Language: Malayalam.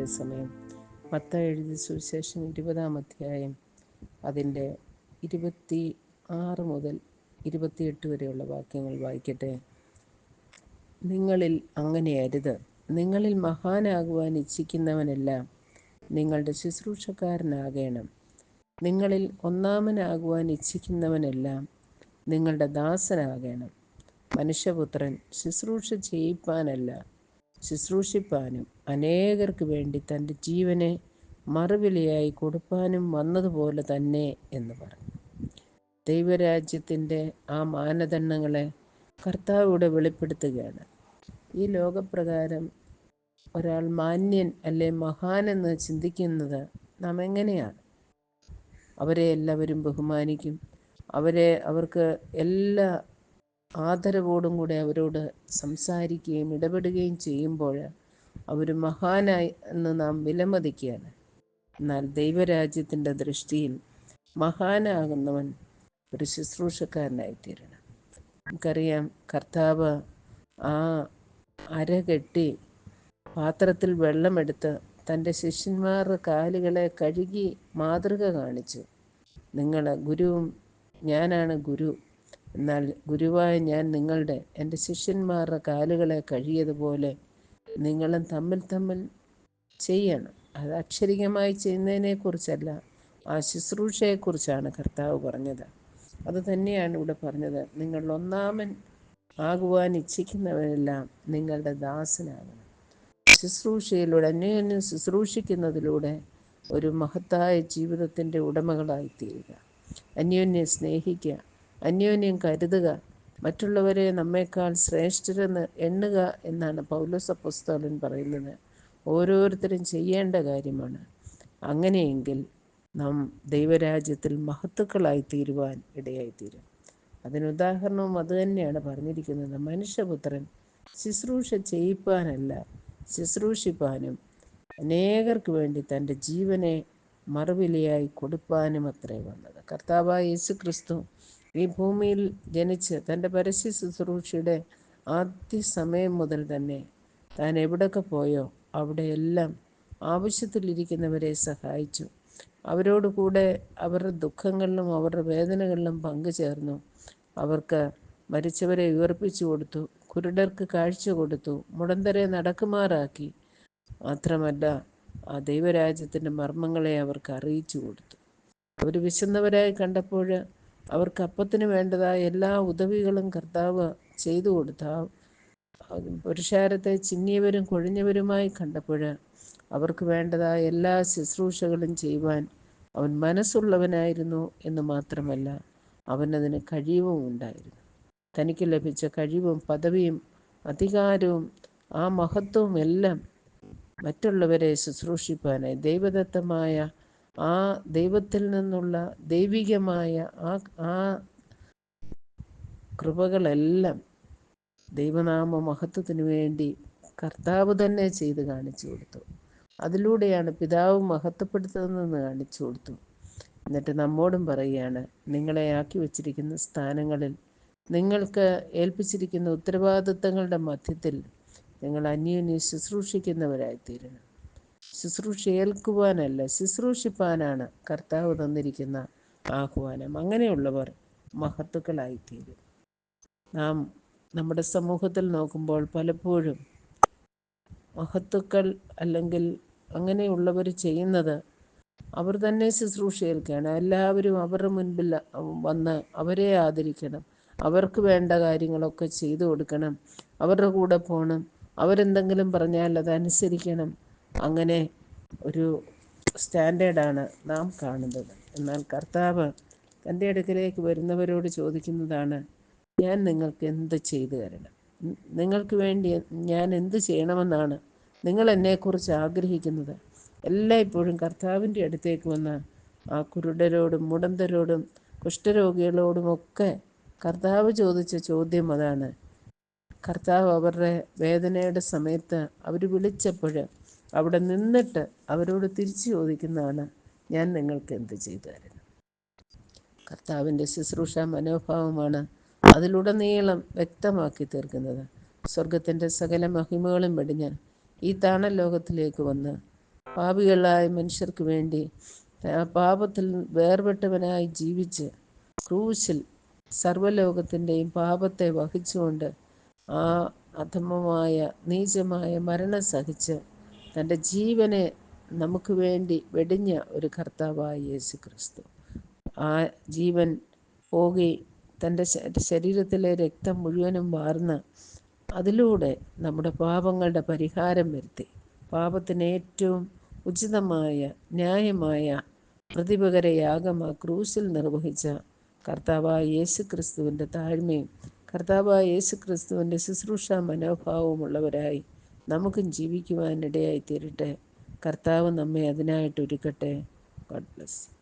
പകൽ സമയം. മത്ത എഴുതിയ സുവിശേഷം ഇരുപതാം അധ്യായം അതിന്റെ ഇരുപത്തി ആറ് മുതൽ ഇരുപത്തിയെട്ട് വരെയുള്ള വാക്യങ്ങൾ വായിക്കട്ടെ. നിങ്ങളിൽ അങ്ങനെ അരുത് നിങ്ങളിൽ മഹാനാകുവാൻ ഇച്ഛിക്കുന്നവനെല്ലാം നിങ്ങളുടെ ശുശ്രൂഷക്കാരനാകേണം. നിങ്ങളിൽ ഒന്നാമനാകുവാൻ ഇച്ഛിക്കുന്നവനെല്ലാം നിങ്ങളുടെ ദാസനാകേണം. മനുഷ്യപുത്രൻ ശുശ്രൂഷ ചെയ്യിപ്പാനല്ല ശുശ്രൂഷിപ്പാനും അനേകർക്ക് വേണ്ടി തന്റെ ജീവനെ മറുവിലയായി കൊടുപ്പാനും വന്നതുപോലെ തന്നെ എന്ന് പറഞ്ഞു. ദൈവരാജ്യത്തിന്റെ ആ മാനദണ്ഡങ്ങളെ കർത്താവിടെ വെളിപ്പെടുത്തുകയാണ്. ഈ ലോകപ്രകാരം ഒരാൾ മാന്യൻ അല്ലെ മഹാനെന്ന് ചിന്തിക്കുന്നത് നാം എങ്ങനെയാണ്? അവരെ എല്ലാവരും ബഹുമാനിക്കും. അവരെ അവർക്ക് എല്ലാ ആദരവോടും കൂടെ അവരോട് സംസാരിക്കുകയും ഇടപെടുകയും ചെയ്യുമ്പോൾ അവർ മഹാനായി എന്ന് നാം വിലമതിക്കുകയാണ്. എന്നാൽ ദൈവരാജ്യത്തിന്റെ ദൃഷ്ടിയിൽ മഹാനാകുന്നവൻ ഒരു ശുശ്രൂഷക്കാരനായിത്തീരണം. നമുക്കറിയാം കർത്താവ് ആ അര കെട്ടി പാത്രത്തിൽ വെള്ളമെടുത്ത് തന്റെ ശിഷ്യന്മാരുടെ കാലുകളെ കഴുകി മാതൃക കാണിച്ചു. നിങ്ങൾ ഗുരുവും ഞാനാണ് ഗുരു. എന്നാൽ ഗുരുവായ ഞാൻ നിങ്ങളുടെ എന്റെ ശിഷ്യന്മാരുടെ കാലുകളെ കഴിയതുപോലെ നിങ്ങളും തമ്മിൽ തമ്മിൽ ചെയ്യണം. അത് അക്ഷരികമായി ചെയ്യുന്നതിനെക്കുറിച്ചല്ല ആ ശുശ്രൂഷയെക്കുറിച്ചാണ് കർത്താവ് പറഞ്ഞത്. അത് തന്നെയാണ് ഇവിടെ പറഞ്ഞത്. നിങ്ങൾ ഒന്നാമൻ ആകുവാൻ ഇച്ഛിക്കുന്നവരെല്ലാം നിങ്ങളുടെ ദാസനാകണം. ശുശ്രൂഷയിലൂടെ അന്യോന്യം ശുശ്രൂഷിക്കുന്നതിലൂടെ ഒരു മഹത്തായ ജീവിതത്തിന്റെ ഉടമകളായിത്തീരുക. അന്യോന്യം സ്നേഹിക്കുക. അന്യോന്യം കരുതുക. മറ്റുള്ളവരെ നമ്മേക്കാൾ ശ്രേഷ്ഠരെന്ന് എണ്ണുക എന്നാണ് പൗലോസ പുസ്തകൻ പറയുന്നത്. ഓരോരുത്തരും ചെയ്യേണ്ട കാര്യമാണ്. അങ്ങനെയെങ്കിൽ നാം ദൈവരാജ്യത്തിൽ മഹത്തുക്കളായി തീരുവാൻ ഇടയായിത്തീരും. അതിനുദാഹരണവും അതുതന്നെയാണ് പറഞ്ഞിരിക്കുന്നത്. മനുഷ്യപുത്രൻ ശുശ്രൂഷ ചെയ്യിപ്പാനല്ല ശുശ്രൂഷിപ്പാനും അനേകർക്ക് വേണ്ടി തന്റെ ജീവനെ മറുവിലയായി കൊടുപ്പാനും അത്രേ വന്നത്. കർത്താവായ യേശു ക്രിസ്തു ഈ ഭൂമിയിൽ ജനിച്ച് തന്റെ പരസ്യ ശുശ്രൂഷയുടെ ആദ്യ സമയം മുതൽ തന്നെ താൻ എവിടെയൊക്കെ പോയോ അവിടെയെല്ലാം ആവശ്യത്തിലിരിക്കുന്നവരെ സഹായിച്ചു. അവരോട് കൂടെ അവരുടെ ദുഃഖങ്ങളിലും അവരുടെ വേദനകളിലും പങ്കുചേർന്നു അവർക്ക് മരിച്ചവരെ ഉയർപ്പിച്ചു കൊടുത്തു കുരുടർക്ക് കാഴ്ച കൊടുത്തു മുടന്തരെ നടക്കുമാറാക്കി. മാത്രമല്ല ആ ദൈവരാജ്യത്തിന്റെ മർമ്മങ്ങളെ അവർക്ക് അറിയിച്ചു കൊടുത്തു. അവർ വിശന്നവരായി കണ്ടപ്പോൾ അവർക്ക് അപ്പത്തിന് വേണ്ടതായ എല്ലാ ഉദവികളും കർത്താവ് ചെയ്തു കൊടുത്ത പുരുഷാരത്തെ ചിന്നിയവരും കൊഴിഞ്ഞവരുമായി കണ്ടപ്പോൾ അവർക്ക് വേണ്ടതായ എല്ലാ ശുശ്രൂഷകളും ചെയ്യുവാൻ അവൻ മനസ്സുള്ളവനായിരുന്നു എന്ന് മാത്രമല്ല അവനതിന് കഴിവും ഉണ്ടായിരുന്നു. തനിക്ക് ലഭിച്ച കഴിവും പദവിയും അധികാരവും ആ മഹത്വവും എല്ലാം മറ്റുള്ളവരെ ശുശ്രൂഷിപ്പാനായി ദൈവദത്തമായ ആ ദൈവത്തിൽ നിന്നുള്ള ദൈവികമായ ആ ആ കൃപകളെല്ലാം ദൈവനാമ മഹത്വത്തിന് വേണ്ടി കർത്താവ് തന്നെ ചെയ്ത് കാണിച്ചു കൊടുത്തു. അതിലൂടെയാണ് പിതാവ് മഹത്വപ്പെടുത്തുന്നതെന്ന് കാണിച്ചു കൊടുത്തു. എന്നിട്ട് നമ്മോടും പറയുകയാണ് നിങ്ങളെ ആക്കി വച്ചിരിക്കുന്ന സ്ഥാനങ്ങളിൽ നിങ്ങൾക്ക് ഏൽപ്പിച്ചിരിക്കുന്ന ഉത്തരവാദിത്തങ്ങളുടെ മധ്യത്തിൽ നിങ്ങൾ അന്യോന്യം ശുശ്രൂഷിക്കുന്നവരായിത്തീരണം ശുശ്രൂഷ ഏൽക്കുവാനല്ല ശുശ്രൂഷിപ്പാനാണ് കർത്താവ് തന്നിരിക്കുന്ന ആഹ്വാനം. അങ്ങനെയുള്ളവർ മഹത്തുക്കളായിത്തീരും. നാം നമ്മുടെ സമൂഹത്തിൽ നോക്കുമ്പോൾ പലപ്പോഴും മഹത്തുക്കൾ അല്ലെങ്കിൽ അങ്ങനെയുള്ളവർ ചെയ്യുന്നത് അവർ തന്നെ ശുശ്രൂഷ ഏൽക്കുകയാണ് എല്ലാവരും അവരുടെ മുൻപിൽ വന്ന് അവരെ ആദരിക്കണം. അവർക്ക് വേണ്ട കാര്യങ്ങളൊക്കെ ചെയ്തു കൊടുക്കണം. അവരുടെ കൂടെ പോകണം. അവരെന്തെങ്കിലും പറഞ്ഞാൽ അതനുസരിക്കണം. അങ്ങനെ ഒരു സ്റ്റാൻഡേർഡാണ് നാം കാണുന്നത്. എന്നാൽ കർത്താവ് തന്റെ അടുക്കലേക്ക് വരുന്നവരോട് ചോദിക്കുന്നതാണ് ഞാൻ നിങ്ങൾക്ക് എന്ത് ചെയ്തു തരണം? നിങ്ങൾക്ക് വേണ്ടി ഞാൻ എന്ത് ചെയ്യണമെന്നാണ് നിങ്ങൾ എന്നെക്കുറിച്ച് ആഗ്രഹിക്കുന്നത്? എല്ലായ്പ്പോഴും കർത്താവിന്റെ അടുത്തേക്ക് വന്ന ആ കുരുടരോടും മുടന്തരോടും കുഷ്ഠരോഗികളോടുമൊക്കെ കർത്താവ് ചോദിച്ച ചോദ്യം അതാണ്. കർത്താവ് അവരുടെ വേദനയുടെ സമയത്ത് അവർ വിളിച്ചപ്പോൾ അവിടെ നിന്നിട്ട് അവരോട് തിരിച്ചു ചോദിക്കുന്നതാണ് ഞാൻ നിങ്ങൾക്ക് എന്ത് ചെയ്തു തരുന്നത് കർത്താവിന്റെ ശുശ്രൂഷ മനോഭാവമാണ് അതിലുടനീളം വ്യക്തമാക്കി തീർക്കുന്നത്. സ്വർഗത്തിന്റെ സകല മഹിമകളും വെടിഞ്ഞ് ഈ താണ ലോകത്തിലേക്ക് വന്ന് പാപികളായ മനുഷ്യർക്ക് വേണ്ടി പാപത്തിൽ വേർപെട്ടവനായി ജീവിച്ച് ക്രൂശിൽ സർവലോകത്തിന്റെയും പാപത്തെ വഹിച്ചുകൊണ്ട് ആ അധമമായ നീചമായ മരണം സഹിച്ച് തന്റെ ജീവനെ നമുക്ക് വേണ്ടി വെടിഞ്ഞ ഒരു കർത്താവായ യേശു ക്രിസ്തു ആ ജീവൻ പോകി തന്റെ ശരീരത്തിലെ രക്തം മുഴുവനും വാർന്ന് അതിലൂടെ നമ്മുടെ പാപങ്ങളുടെ പരിഹാരം വരുത്തി. പാപത്തിന് ഏറ്റവും ഉചിതമായ ന്യായമായ പ്രതിപകരയാഗം ആ ക്രൂസിൽ നിർവഹിച്ച കർത്താവായ യേശു ക്രിസ്തുവിന്റെ താഴ്മയും കർത്താവായ യേശു ക്രിസ്തുവിന്റെ ശുശ്രൂഷ മനോഭാവമുള്ളവരായി നമുക്കും ജീവിക്കുവാനിടയായി തീരട്ടെ കർത്താവ് നമ്മെ അതിനായിട്ട് ഒരുക്കട്ടെ. God bless